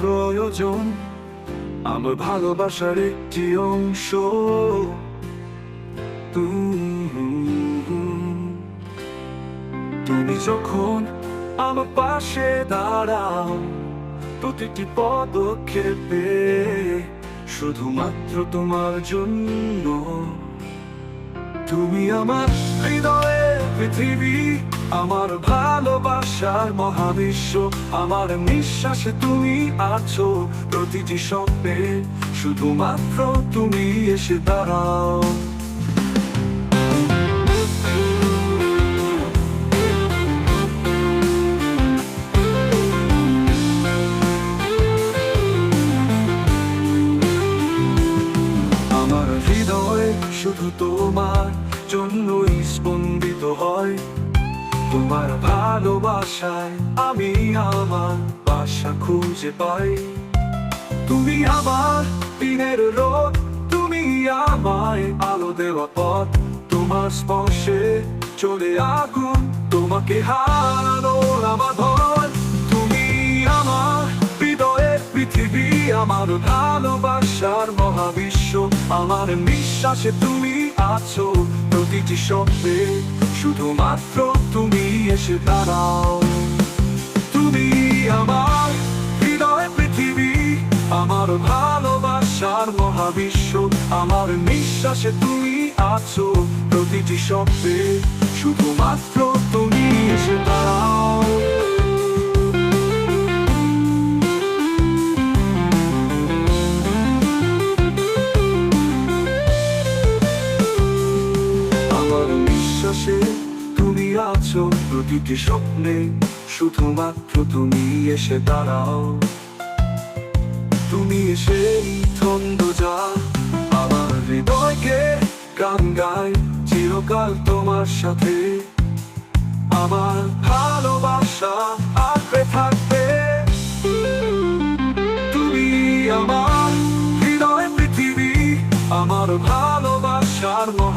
প্রয়োজন, আমার ভালোবাসার একটি অংশ। তুমি যখন আমার পাশে দাঁড়াও, প্রতিটি পদক্ষেপে শুধুমাত্র তোমার জন্য তুমি আমার হৃদয়ে পৃথিবী আমার ভালোবাসার মহাবিশ্ব, আমার নিঃশ্বাসে তুমি আছো প্রতিটি স্বপ্নে। শুধুমাত্র তুমি এসে দাঁড়াও। আমার হৃদয় শুধু তোমার জন্যই স্পন্দিত হয়। তোমার ভালোবাসায় আমি আমার বাসা খুঁজে পাই। তুমি আমার দিনের রোদ, তুমি আমায় আলো দেওয়া পথ। তোমার স্পর্শে চলে আগুন, তোমাকে হারানো আমার ভয় তুমি আমার হৃদয়ের পৃথিবী, আমার ভালোবাসার মহাবিশ্ব। আমার নিঃশ্বাসে তুমি আছো প্রতিটি শব্দে। শুধুমাত্র তুমি এসে দাঁড়াও। তুমি আমার হৃদয়, পৃথিবী, আমার ভালোবাসার মহাবিশ্ব, আমার নিঃশ্বাসে তুমি আছো প্রতিটি শব্দে। শুধুমাত্র তুমি এসে দাঁড়াও। বিশ্বাসে তুমি আছো, প্রতিটি স্বপ্নে শুধুমাত্র তুমি এসে দাঁড়াও। তুমি এসে ছন্দ যা আমার হৃদয়কে গান গায়, চিরকাল তোমার সাথে। আমার ভালোবাসা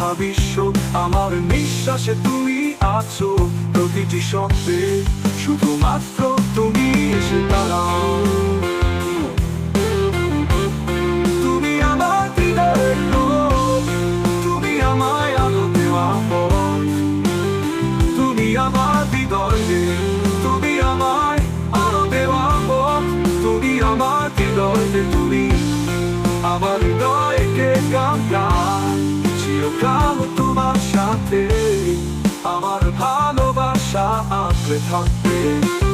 মহাবিশ্ব আমার নিঃশ্বাসে তুমি আছো প্রতিটি শুধুমাত্র তুমি এসে দাঁড়াও। আমায় আমার তুমি আমার আমার ভালোবাসা আঁকড়ে থাকবে।